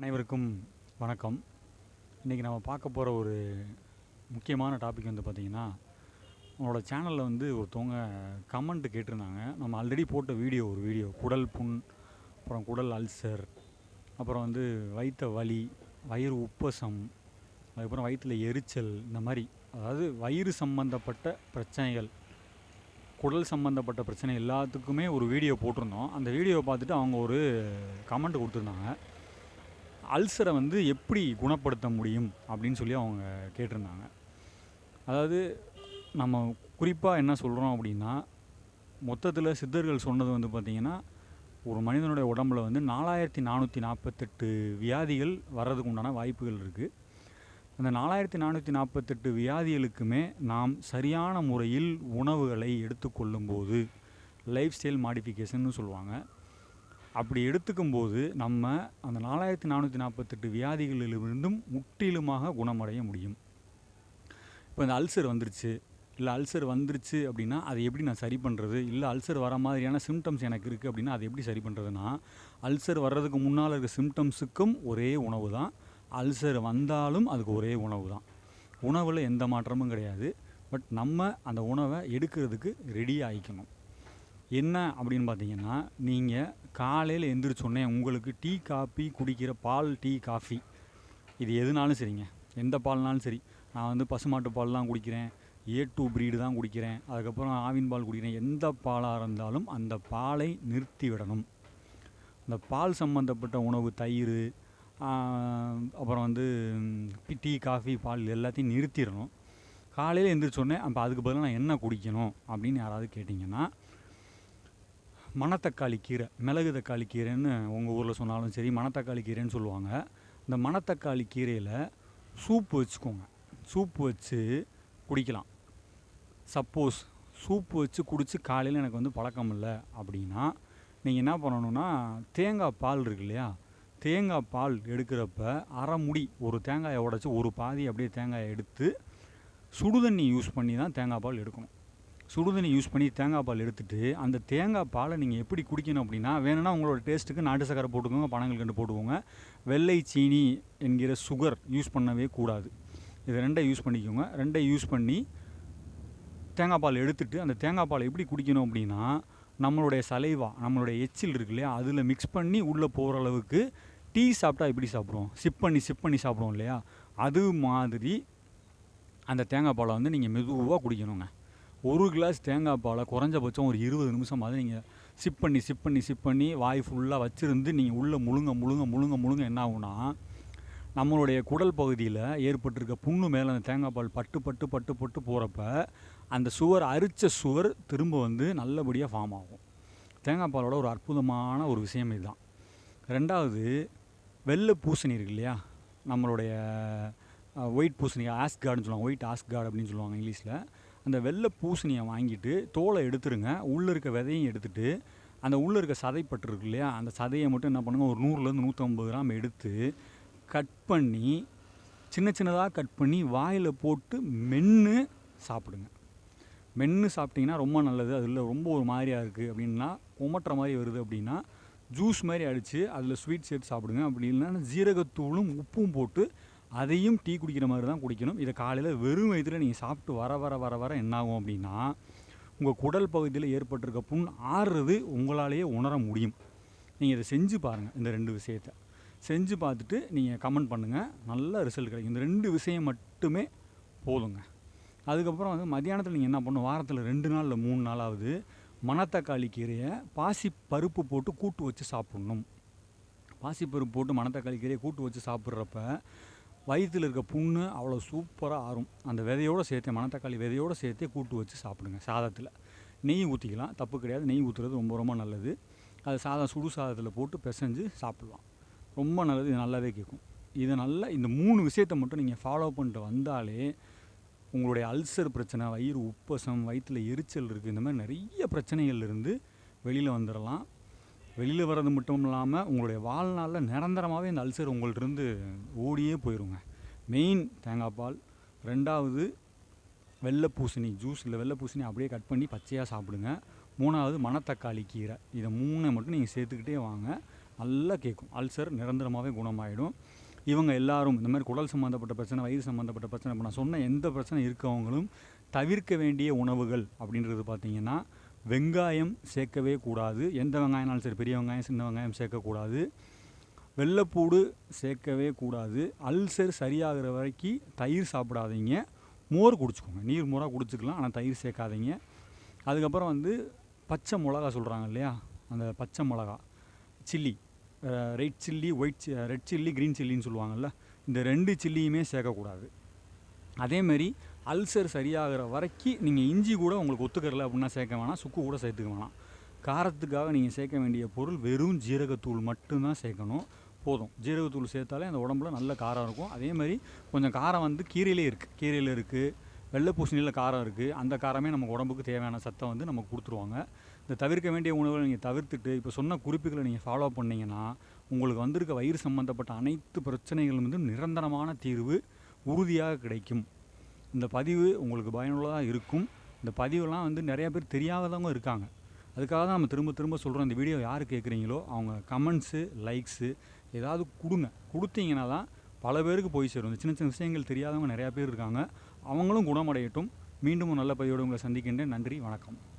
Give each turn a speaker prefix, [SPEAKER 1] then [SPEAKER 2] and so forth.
[SPEAKER 1] அனைவருக்கும் வணக்கம். இன்றைக்கி நம்ம பார்க்க போகிற ஒரு முக்கியமான டாபிக் வந்து பார்த்திங்கன்னா உங்களோட சேனலில் வந்து ஒருத்தவங்க கமெண்ட் கேட்டிருந்தாங்க. நம்ம ஆல்ரெடி போட்ட வீடியோ ஒரு வீடியோ குடல் புண் அப்புறம் குடல் அல்சர் அப்புறம் வந்து வயிற்ற வலி வயிறு உப்பசம் அதுக்கப்புறம் வயிற்றில் எரிச்சல் இந்த மாதிரி. அதாவது வயிறு சம்பந்தப்பட்ட பிரச்சனைகள் குடல் சம்மந்தப்பட்ட பிரச்சனை எல்லாத்துக்குமே ஒரு வீடியோ போட்டிருந்தோம். அந்த வீடியோவை பார்த்துட்டு அவங்க ஒரு கமெண்ட் கொடுத்துருந்தாங்க. அல்சரை வந்து எப்படி குணப்படுத்த முடியும் அப்படின்னு சொல்லி அவங்க கேட்டிருந்தாங்க. அதாவது நம்ம குறிப்பாக என்ன சொல்கிறோம் அப்படின்னா மொத்தத்தில் சித்தர்கள் சொன்னது வந்து பார்த்திங்கன்னா ஒரு மனிதனுடைய உடம்புல வந்து நாலாயிரத்தி நானூற்றி நாற்பத்தெட்டு வியாதிகள் வர்றதுக்கு உண்டான வாய்ப்புகள் இருக்குது அந்த நாலாயிரத்தி நானூற்றி நாற்பத்தெட்டு வியாதிகளுக்குமே நாம் சரியான முறையில் உணவுகளை எடுத்துக்கொள்ளும்போது லைஃப் ஸ்டைல் மாடிஃபிகேஷன்னு சொல்லுவாங்க. அப்படி எடுத்துக்கும்போது நம்ம அந்த நாலாயிரத்தி நானூற்றி நாற்பத்தெட்டு வியாதிகளிலிருந்தும் முற்றிலுமாக குணமடைய முடியும். இப்போ இந்த அல்சர் வந்துருச்சு. இல்லை அல்சர் வந்துருச்சு அப்படின்னா அதை எப்படி நான் சரி பண்ணுறது இல்லை அல்சர் வர மாதிரியான சிம்டம்ஸ் எனக்கு இருக்குது அப்படின்னா அதை எப்படி சரி பண்ணுறதுன்னா அல்சர் வர்றதுக்கு முன்னால் இருக்க சிம்டம்ஸுக்கும் ஒரே உணவு தான். அல்சர் வந்தாலும் அதுக்கு ஒரே உணவு தான். உணவில் எந்த மாற்றமும் கிடையாது. பட் நம்ம அந்த உணவை எடுக்கிறதுக்கு ரெடி ஆகிக்கணும் என்ன அப்படின்னு பார்த்தீங்கன்னா நீங்கள் காலையில் எந்திரிச்சோடனே உங்களுக்கு டீ காஃபி குடிக்கிற பால் டீ காஃபி இது எதுனாலும் சரிங்க. எந்த பால்னாலும் சரி. நான் வந்து பசுமாட்டு பால் தான் குடிக்கிறேன். ஏ டூ ப்ரீடு தான் குடிக்கிறேன். அதுக்கப்புறம் ஆவின் பால் குடிக்கிறேன். எந்த பாலாக இருந்தாலும் அந்த பாலை நிறுத்தி விடணும். அந்த பால் சம்மந்தப்பட்ட உணவு தயிர் அப்புறம் வந்து டீ காஃபி பால் எல்லாத்தையும் நிறுத்திடணும். காலையில் எழுந்திரிச்சோடனே அப்போ அதுக்கு பதிலாக நான் என்ன குடிக்கணும் அப்படின்னு யாராவது கேட்டிங்கன்னா மணத்தக்காளி கீரை மிளகு தக்காளி கீரைன்னு உங்கள் ஊரில் சொன்னாலும் சரி மணத்தக்காளி கீரைன்னு சொல்லுவாங்க. இந்த மணத்தக்காளி கீரையில் சூப் வச்சுக்கோங்க. சூப்பு வச்சு குடிக்கலாம். சப்போஸ் சூப்பு வச்சு குடித்து காலையில் எனக்கு வந்து பழக்கம் இல்லை அப்படின்னா நீங்கள் என்ன பண்ணணுன்னா தேங்காய் பால் இருக்கு இல்லையா? தேங்காய் பால் எடுக்கிறப்ப அரை முடி ஒரு தேங்காயை உடச்சி ஒரு பாதி அப்படியே தேங்காயை எடுத்து சுடுதண்ணி யூஸ் பண்ணி தான் தேங்காய் பால் எடுக்கணும். சுடுதண்ணி யூஸ் பண்ணி தேங்காய் பால் எடுத்துகிட்டு அந்த தேங்காய் பாலை நீங்கள் எப்படி குடிக்கணும் அப்படின்னா வேணும்னா உங்களோட டேஸ்ட்டுக்கு நாட்டு சக்கரை போட்டுக்கோங்க பனங்கள் கண்டு போட்டுக்கோங்க. வெள்ளை சீனி என்கிற சுகர் யூஸ் பண்ணவே கூடாது. இது ரெண்டை யூஸ் பண்ணிக்கோங்க. ரெண்டை யூஸ் பண்ணி தேங்காய் பால் எடுத்துகிட்டு அந்த தேங்காய் பால் எப்படி குடிக்கணும் அப்படின்னா நம்மளுடைய சலைவா நம்மளுடைய எச்சில் இருக்கு இல்லையா அதில் மிக்ஸ் பண்ணி உள்ளே போகிற அளவுக்கு டீ சாப்பிட்டா எப்படி சாப்பிடுவோம்? சிப் பண்ணி சிப் பண்ணி சாப்பிடுவோம் இல்லையா? அது மாதிரி அந்த தேங்காய் பாலை வந்து நீங்கள் மெதுவாக குடிக்கணுங்க. ஒரு கிளாஸ் தேங்காய் பாலை குறைஞ்சபட்சம் ஒரு இருபது நிமிஷமாவது நீங்கள் சிப் பண்ணி சிப் பண்ணி சிப் பண்ணி வாய் ஃபுல்லாக வச்சுருந்து நீங்கள் உள்ளே முழுங்க முழுங்க முழுங்க முழுங்க என்ன ஆகும்னா நம்மளுடைய குடல் பகுதியில் ஏற்பட்டிருக்க புண்ணு மேலே அந்த தேங்காய் பால் பட்டு பட்டு பட்டு பட்டு போகிறப்ப அந்த சுவர் அரித்த சுவர் திரும்ப வந்து நல்லபடியாக ஃபார்ம் ஆகும். தேங்காய் பாலோட ஒரு அற்புதமான ஒரு விஷயம் இதுதான். ரெண்டாவது வெள்ளை பூசணி இருக்கு இல்லையா? நம்மளுடைய ஒயிட் பூசணி ஆஸ்கார்டுன்னு சொல்லுவாங்க ஒயிட் ஆஸ்கார்டு அப்படின்னு சொல்லுவாங்க இங்கிலீஷில். அந்த வெள்ளை பூசணியை வாங்கிட்டு தோலை எடுத்துருங்க. உள்ளே இருக்க விதையும் எடுத்துட்டு அந்த உள்ளே இருக்க சதைப்பட்டு இருக்கு இல்லையா? அந்த சதையை மட்டும் என்ன பண்ணுங்க? ஒரு நூறுலேருந்து நூற்றம்பது கிராம் எடுத்து கட் பண்ணி சின்ன சின்னதாக கட் பண்ணி வாயில் போட்டு மென்று சாப்பிடுங்க. மென்று சாப்பிட்டிங்கன்னா ரொம்ப நல்லது. அதில் ரொம்ப ஒரு மாதிரியாக இருக்குது அப்படின்னா உமட்டுற மாதிரி வருது அப்படின்னா ஜூஸ் மாதிரி அடித்து அதில் ஸ்வீட் சேர்த்து சாப்பிடுங்க. அப்படி இல்லைன்னா ஜீரகத்தூளும் உப்பும் போட்டு அதையும் டீ குடிக்கிற மாதிரி தான் குடிக்கணும். இதை காலையில் வெறும் வயிற்றில் நீங்கள் சாப்பிட்டு வர வர வர வர என்னாகும் அப்படின்னா உங்கள் குடல் பகுதியில் ஏற்பட்டிருக்க புண் ஆறுறது உங்களாலேயே உணர முடியும். நீங்கள் இதை செஞ்சு பாருங்கள் இந்த ரெண்டு விஷயத்தை. செஞ்சு பார்த்துட்டு நீங்கள் கமெண்ட் பண்ணுங்கள் நல்ல ரிசல்ட் கிடைக்கும். இந்த ரெண்டு விஷயம் மட்டுமே போதுங்க. அதுக்கப்புறம் வந்து மத்தியானத்தில் நீங்கள் என்ன பண்ணணும் வாரத்தில் ரெண்டு நாளில் மூணு நாளாவது மணத்தக்காளி கீரையை பாசி பருப்பு போட்டு கூட்டு வச்சு சாப்பிட்ணும். பாசிப்பருப்பு போட்டு மணத்தக்காளி கீரையை கூட்டு வச்சு சாப்பிட்றப்ப வயிற்றில் இருக்க புண்ணு அவ்வளோ சூப்பராக ஆறும். அந்த விதையோடு சேர்த்து மணத்தக்காளி விதையோடு சேர்த்தே கூட்டு வச்சு சாப்பிடுங்க சாதத்தில். நெய் ஊற்றிக்கலாம் தப்பு கிடையாது. நெய் ஊற்றுறது ரொம்ப ரொம்ப நல்லது. அது சாதம் சுடு சாதத்தில் போட்டு பிசைஞ்சு சாப்பிட்லாம். ரொம்ப நல்லது இது நல்லாவே கேட்கும். இதை நல்லா இந்த மூணு விஷயத்தை மட்டும் நீங்கள் ஃபாலோ பண்ணிட்டு வந்தாலே உங்களுடைய அல்சர் பிரச்சனை வயிறு உப்பசம் வயிற்றில் எரிச்சல் இருக்குது இந்த மாதிரி நிறைய பிரச்சனைகள் இருந்து வெளியில் வந்துடலாம் வெளியில் வர்றது மட்டும் இல்லாமல் உங்களுடைய வாழ்நாளில் நிரந்தரமாகவே இந்த அல்சர் உங்கள்கிட்ட ஓடியே போயிருங்க. மெயின் தேங்காய் பால். ரெண்டாவது வெள்ளை பூசணி ஜூஸ் இல்லை வெள்ளை பூசணி அப்படியே கட் பண்ணி பச்சையாக சாப்பிடுங்க. மூணாவது மணத்தக்காளி கீரை. இதை மூணை மட்டும் நீங்கள் சேர்த்துக்கிட்டே வாங்க. நல்லா கேட்கும் அல்சர் நிரந்தரமாகவே குணமாயிடும். இவங்க எல்லாரும் இந்த மாதிரி குடல் சம்மந்தப்பட்ட பிரச்சனை வயிறு சம்மந்தப்பட்ட பிரச்சனை இப்போ நான் சொன்ன எந்த பிரச்சனை இருக்கவங்களும் தவிர்க்க வேண்டிய உணவுகள் அப்படின்றது பார்த்திங்கன்னா வெங்காயம் சேர்க்கவே கூடாது. எந்த வெங்காயம்னாலும் சரி பெரிய வெங்காயம் சின்ன வெங்காயம் சேர்க்கக்கூடாது. வெள்ளைப்பூடு சேர்க்கவே கூடாது. அல்சர் சரியாகிற வரைக்கும் தயிர் சாப்பிடாதீங்க. மோர் குடிச்சுக்கோங்க. நீர் மோராக குடிச்சிக்கலாம் ஆனால் தயிர் சேர்க்காதீங்க. அதுக்கப்புறம் வந்து பச்சை மிளகா சொல்கிறாங்க இல்லையா? அந்த பச்சை மிளகா chilli red chilli white red chilli green சில்லின்னு சொல்லுவாங்கள்ல இந்த ரெண்டு சில்லியுமே சேர்க்கக்கூடாது. அதேமாரி அல்சர் சரியாகிற வரைக்கும் நீங்கள் இஞ்சி கூட உங்களுக்கு ஒத்துக்கறல அப்படின்னா சேர்க்க வேணாம் சுக்கு கூட சேர்த்துக்க வேணாம். காரத்துக்காக நீங்கள் சேர்க்க வேண்டிய பொருள் வெறும் ஜீரகத்தூள் மட்டும்தான் சேர்க்கணும். போதும். ஜீரகத்தூள் சேர்த்தாலே அந்த உடம்புல நல்ல காரம் இருக்கும். அதே மாதிரி கொஞ்சம் காரம் வந்து கீரையிலே இருக்குது கீரையில் இருக்குது வெள்ளை பூசணியில் காரம் இருக்குது அந்த காரமே நமக்கு உடம்புக்கு தேவையான சத்தம் வந்து நமக்கு கொடுத்துருவாங்க. இந்த தவிர்க்க வேண்டிய உணவுகளை நீங்கள் தவிர்த்துட்டு இப்போ சொன்ன குறிப்புகளை நீங்கள் ஃபாலோ பண்ணிங்கன்னா உங்களுக்கு வந்திருக்க வயிறு சம்மந்தப்பட்ட அனைத்து பிரச்சனைகளும் வந்து நிரந்தரமான தீர்வு உறுதியாக கிடைக்கும். இந்த பதிவு உங்களுக்கு பயனுள்ளதாக இருக்கும். இந்த பதிவுலாம் வந்து நிறையா பேர் தெரியாதவங்க இருக்காங்க. அதுக்காக தான் நம்ம திரும்ப திரும்ப சொல்கிறோம் இந்த வீடியோ யார் கேட்குறீங்களோ அவங்க கமெண்ட்ஸு லைக்ஸு ஏதாவது கொடுங்க. கொடுத்தீங்கன்னா தான் பல பேருக்கு போய் சேரும். இந்த சின்ன சின்ன விஷயங்கள் தெரியாதவங்க நிறையா பேர் இருக்காங்க. அவங்களும் குணமடையட்டும். மீண்டும் ஒரு நல்ல பதிவோடு உங்களை சந்திக்கின்றேன். நன்றி வணக்கம்.